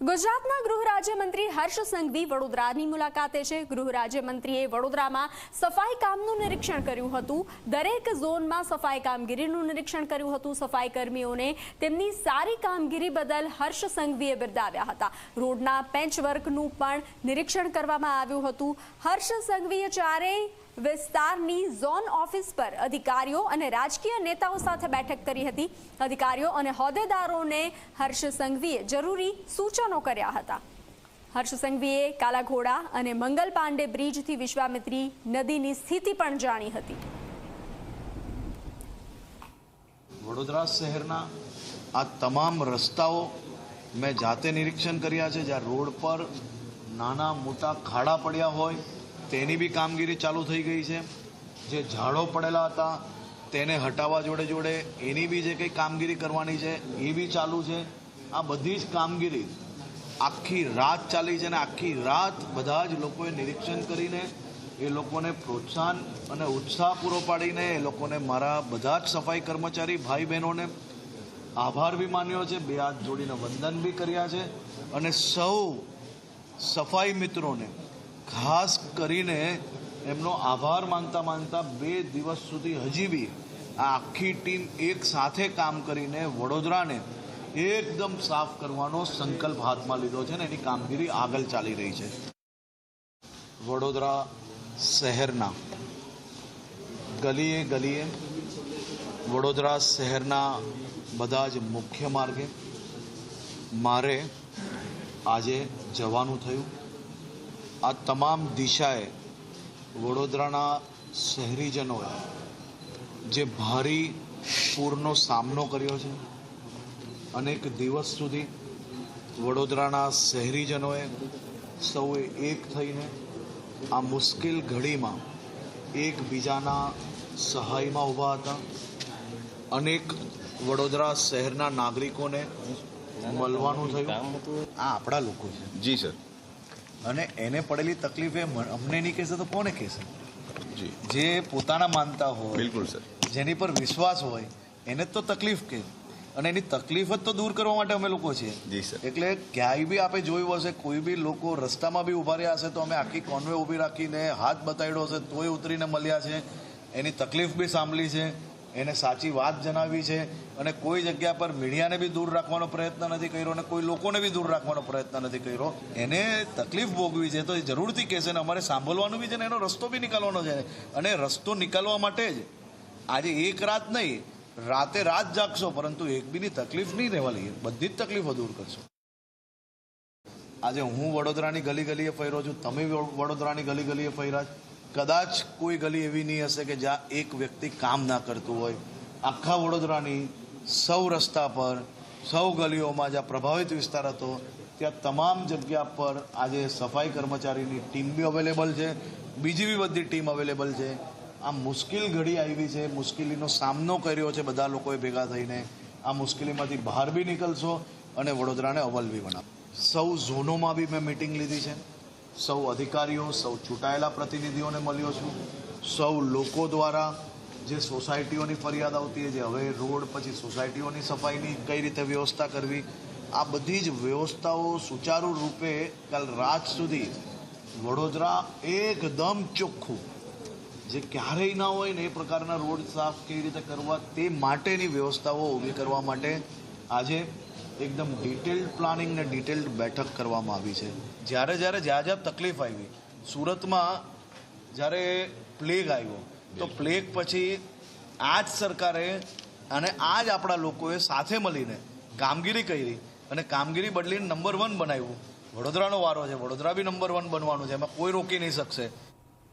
ગુજરાતના ગૃહ રાજ્યમંત્રી હર્ષ સંઘવી વડોદરાની મુલાકાતે છે. ગૃહ રાજ્યમંત્રીએ વડોદરામાં સફાઈ કામનું નિરીક્ષણ કર્યું હતું. દરેક ઝોનમાં સફાઈ કામગીરીનું નિરીક્ષણ કર્યું હતું. સફાઈ કર્મીઓને તેમની સારી કામગીરી બદલ હર્ષ સંઘવીએ બિરદાવ્યા હતા. રોડના પેચવર્કનું પણ નિરીક્ષણ કરવામાં આવ્યું હતું. હર્ષ સંઘવીએ ચારેય વિસ્તારની ઝોન ઓફિસ પર અધિકારીઓ અને રાજકીય નેતાઓ સાથે બેઠક કરી હતી. અધિકારીઓ અને હોદ્દેદારોને હર્ષ સંઘવીએ જરૂરી સૂચનો કર્યા હતા. હર્ષ સંઘવીએ કાલાઘોડા અને મંગલ પાંડે બ્રિજથી વિશ્વામિત્રી નદીની સ્થિતિ પણ જાણી હતી. વડોદરા શહેરના આ તમામ રસ્તાઓ મેં જાતે નિરીક્ષણ કર્યા છે, જ્યાં રોડ પર નાના મોટા ખાડા પડ્યા હોય તેની બી કામગીરી ચાલુ થઈ ગઈ છે. જે ઝાડો પડેલા હતા, તેને હટાવવા જોડે જોડે એની બી જે કંઈ કામગીરી કરવાની છે, એ બી ચાલુ છે. આ બધી જ કામગીરી આખી રાત ચાલી છે અને આખી રાત બધા જ લોકોએ નિરીક્ષણ કરીને એ લોકોને પ્રોત્સાહન અને ઉત્સાહ પૂરો પાડીને એ લોકોને મારા બધા જ સફાઈ કર્મચારી ભાઈ બહેનોને આભાર બી માન્યો છે, બે હાથ જોડીને વંદન બી કર્યા છે અને સૌ સફાઈ મિત્રોને ખાસ કરીને એમનો આભાર માનતા માનતા બે દિવસ સુધી હજી બી આ આખી ટીમ એક સાથે કામ કરીને વડોદરાને એકદમ સાફ કરવાનો સંકલ્પ હાથમાં લીધો છે ને એની કામગીરી આગળ ચાલી રહી છે. વડોદરા શહેરના ગલીએ ગલીએ વડોદરા શહેરના બધા જ મુખ્ય માર્ગે મારે આજે જવાનું થયું. આ તમામ દિશાએ વડોદરાના શહેરીજનોએ જે ભારી પૂરનો સામનો કર્યો છે અનેક દિવસ સુધી વડોદરાના શહેરીજનોએ સૌએ એક થઈને આ મુશ્કેલ ઘડીમાં એકબીજાના સહાયમાં ઊભા હતા. અનેક વડોદરા શહેરના નાગરિકોને મળવાનું થયું. આ આપણા લોકો છે. જી સર. અને એને પડેલી તકલીફ એ અમને નહીં કહેશે તો કોને કહેશે? જી. જે પોતાના માનતા હોય બિલકુલ સર. જેની પર વિશ્વાસ હોય એને તો તકલીફ કે. અને એની તકલીફ જ તો દૂર કરવા માટે અમે લોકો છીએ. જી સર. એટલે ક્યાંય બી આપણે જોયું હશે કોઈ બી લોકો રસ્તામાં બી ઊભા રહ્યા હશે તો અમે આખી કોન્વે ઊભી રાખીને હાથ બતાવ્યો હશે તોય ઉતરીને મળ્યા છે. એની તકલીફ બી સાંભળી છે. એને સાચી વાત જણાવી છે અને કોઈ જગ્યા પર મીડિયાને બી દૂર રાખવાનો પ્રયત્ન નથી કર્યો અને કોઈ લોકોને બી દૂર રાખવાનો પ્રયત્ન નથી કર્યો. એને તકલીફ ભોગવી છે તો એ જરૂરથી કહેશે ને અમારે સાંભળવાનું બી છે ને એનો રસ્તો બી નીકાળવાનો છે. અને રસ્તો નીકાળવા માટે જ આજે એક રાત નહીં, રાતે રાત જાગશો, પરંતુ એક બીની તકલીફ નહીં રહેવા લઈએ બધી જ તકલીફો દૂર કરશો. આજે હું વડોદરાની ગલી ગલીએ ફર્યો છું, તમે વડોદરાની ગલી ગલીએ ફર્યા છો. કદાચ કોઈ ગલી એવી નહીં હશે કે જ્યાં એક વ્યક્તિ કામ ના કરતું હોય. આખા વડોદરાની સૌ રસ્તા પર, સૌ ગલીઓમાં જ્યાં પ્રભાવિત વિસ્તાર હતો, ત્યાં તમામ જગ્યા પર આજે સફાઈ કર્મચારીની ટીમ બી અવેલેબલ છે. બીજી બી બધી ટીમ અવેલેબલ છે. આ મુશ્કેલ ઘડી આવી છે. મુશ્કેલીનો સામનો કર્યો છે બધા લોકોએ ભેગા થઈને. આ મુશ્કેલીમાંથી બહાર બી નીકળશો અને વડોદરાને અવલ બી બનાવો. સૌ ઝોનોમાં બી મેં મિટિંગ લીધી છે. સૌ અધિકારીઓ, સૌ ચૂંટાયેલા પ્રતિનિધિઓને મળ્યો છું. સૌ લોકો દ્વારા જે સોસાયટીઓની ફરિયાદ આવતી છે જે હવે રોડ પછી સોસાયટીઓની સફાઈની કઈ રીતે વ્યવસ્થા કરવી, આ બધી જ વ્યવસ્થાઓ સુચારુ રૂપે કાલ રાત સુધી વડોદરા એકદમ ચોખ્ખું, જે ક્યારેય ના હોય ને એ પ્રકારના રોડ સાફ કેવી રીતે કરવા તે માટેની વ્યવસ્થાઓ ઊભી કરવા માટે આજે એકદમ ડિટેલ્ડ પ્લાનિંગ ને ડિટેલ્ડ બેઠક કરવામાં આવી છે. જ્યારે જ્યારે જ્યાં જ્યાં તકલીફ આવી સુરતમાં જ્યારે પ્લેગ આવ્યો તો પ્લેગ પછી આ જ સરકારે અને આ જ આપણા લોકોએ સાથે મળીને કામગીરી કરી અને કામગીરી બદલીને નંબર વન બનાવ્યું. વડોદરાનો વારો છે વડોદરા બી નંબર વન બનવાનું છે એમાં કોઈ રોકી નહીં શકશે.